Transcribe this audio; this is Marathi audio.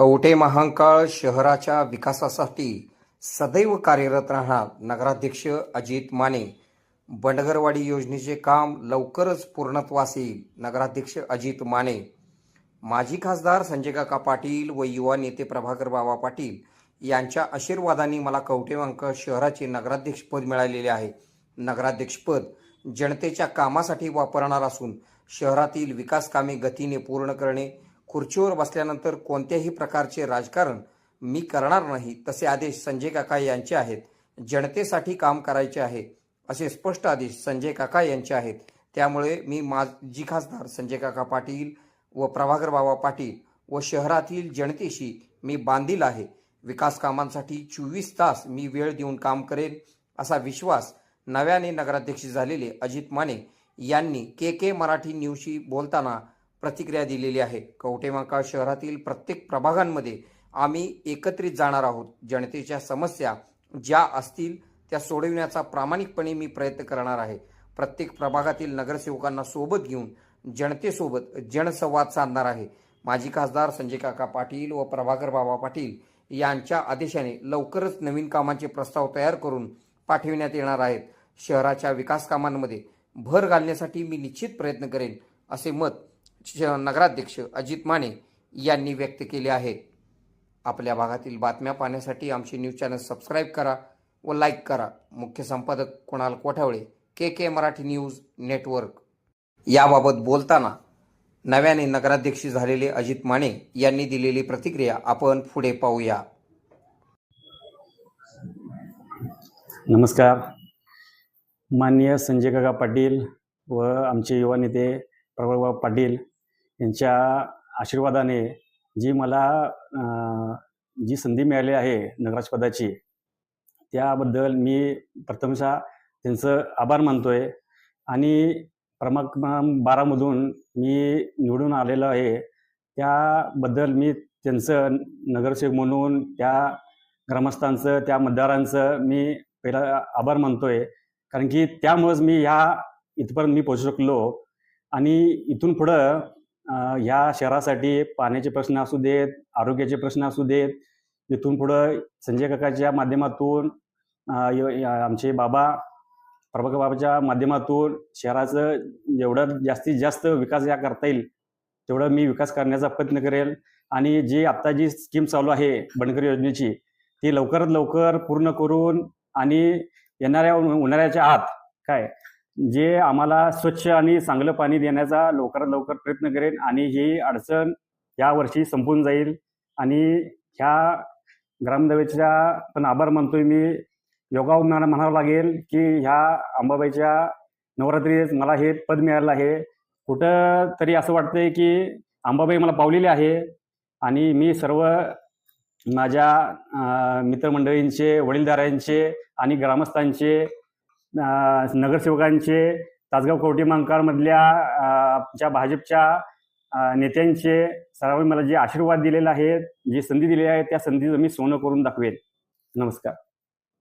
कवठे महांकाळ शहराच्या विकासासाठी सदैव कार्यरत राहणार नगराध्यक्ष अजित माने. बंडगरवाडी योजनेचे काम लवकरच पूर्णत्वास येईल नगराध्यक्ष अजित माने. माजी खासदार संजय काका पाटील व युवा नेते प्रभाकर बाबा पाटील यांच्या आशीर्वादाने मला कवठे महांकाळ शहराचे नगराध्यक्षपद मिळालेले आहे. नगराध्यक्षपद जनतेच्या कामासाठी वापरणार असून शहरातील विकास कामे गतीने पूर्ण करणे खुर्चीवर बसल्यानंतर कोणत्याही प्रकारचे राजकारण मी करणार नाही तसे आदेश संजय काका यांचे आहेत. जनतेसाठी काम करायचे आहे असे स्पष्ट आदेश संजय काका यांचे आहेत. त्यामुळे मी माजी खासदार संजय काका पाटील व प्रभाकर बाबा पाटील व शहरातील जनतेशी मी बांधील आहे. विकास कामांसाठी चोवीस तास मी वेळ देऊन काम करेन असा विश्वास नव्याने नगराध्यक्ष झालेले अजित माने यांनी के के मराठी न्यूजशी बोलताना प्रतिक्रिया दिलेली आहे. कवटेमाका शहरातील प्रत्येक प्रभागांमध्ये आम्ही एकत्रित जाणार आहोत. जनतेच्या समस्या ज्या असतील त्या सोडविण्याचा प्रामाणिकपणे मी प्रयत्न करणार आहे. प्रत्येक प्रभागातील नगरसेवकांना सोबत घेऊन जनतेसोबत जनसंवाद साधणार आहे. माजी खासदार संजय काका पाटील व प्रभाकर बाबा पाटील यांच्या आदेशाने लवकरच नवीन कामांचे प्रस्ताव तयार करून पाठविण्यात येणार आहेत. शहराच्या विकास कामांमध्ये भर घालण्यासाठी मी निश्चित प्रयत्न करेन असे मत नगराध्यक्ष अजित माने यांनी व्यक्त केले आहे. आपल्या भागातील बातम्या पाहण्यासाठी आमचे न्यूज चॅनल सबस्क्राईब करा व लाईक करा. मुख्य संपादक Kunal Kothavale K K Marathi news network. याबाबत बोलताना नव्याने नगराध्यक्ष झालेले अजित माने यांनी दिलेली प्रतिक्रिया आपण पुढे पाहूया. नमस्कार. माननीय संजय काका पाटील व आमचे युवा नेते प्रभाकरबाबा पाटील यांच्या आशीर्वादाने जी मला जी संधी मिळाली आहे नगराजपदाची त्याबद्दल मी प्रथमशः त्यांचं आभार मानतोय. आणि क्रमांक बारामधून मी निवडून आलेलो आहे त्याबद्दल मी त्यांचं नगरसेवक म्हणून त्या ग्रामस्थांचं त्या मतदारांचं मी पहिला आभार मानतोय. कारण की त्यामुळंच मी ह्या इथपर्यंत मी पोहोचू शकलो. आणि इथून पुढं ह्या शहरासाठी पाण्याचे प्रश्न असू देत आरोग्याचे प्रश्न असू देत इथून पुढं संजय काकाच्या माध्यमातून आमचे बाबा प्रभाकर बाबाच्या माध्यमातून शहराचं जेवढं जास्तीत जास्त विकास या करता येईल तेवढं मी विकास करण्याचा प्रयत्न करेल. आणि जी आत्ता जी स्कीम चालू आहे बनकर योजनेची ती लवकरात लवकर पूर्ण करून आणि येणाऱ्या उन्हाळ्याच्या आत काय जे आम्हाला स्वच्छ आणि चांगलं पाणी देण्याचा लवकरात लवकर प्रयत्न करेन आणि ही अडचण या वर्षी संपून जाईल. आणि ह्या ग्रामदेवेच्या पण आभार मानतोय मी. योगाव म्हणावं लागेल की ह्या अंबाबाईच्या नवरात्रीत मला हे पद मिळालं आहे. कुठं तरी असं वाटतंय की अंबाबाई मला पावलेली आहे आणि मी सर्व माझ्या मित्रमंडळींचे वडीलधाऱ्यांचे आणि ग्रामस्थांचे नगरसेवकांचे तासगाव कवठी मंकाळमधल्या आमच्या भाजपच्या नेत्यांचे सर्वांनी मला जे आशीर्वाद दिलेला आहे जी संधी दिलेली आहे त्या संधीचं मी सोनं करून दाखवेन. नमस्कार.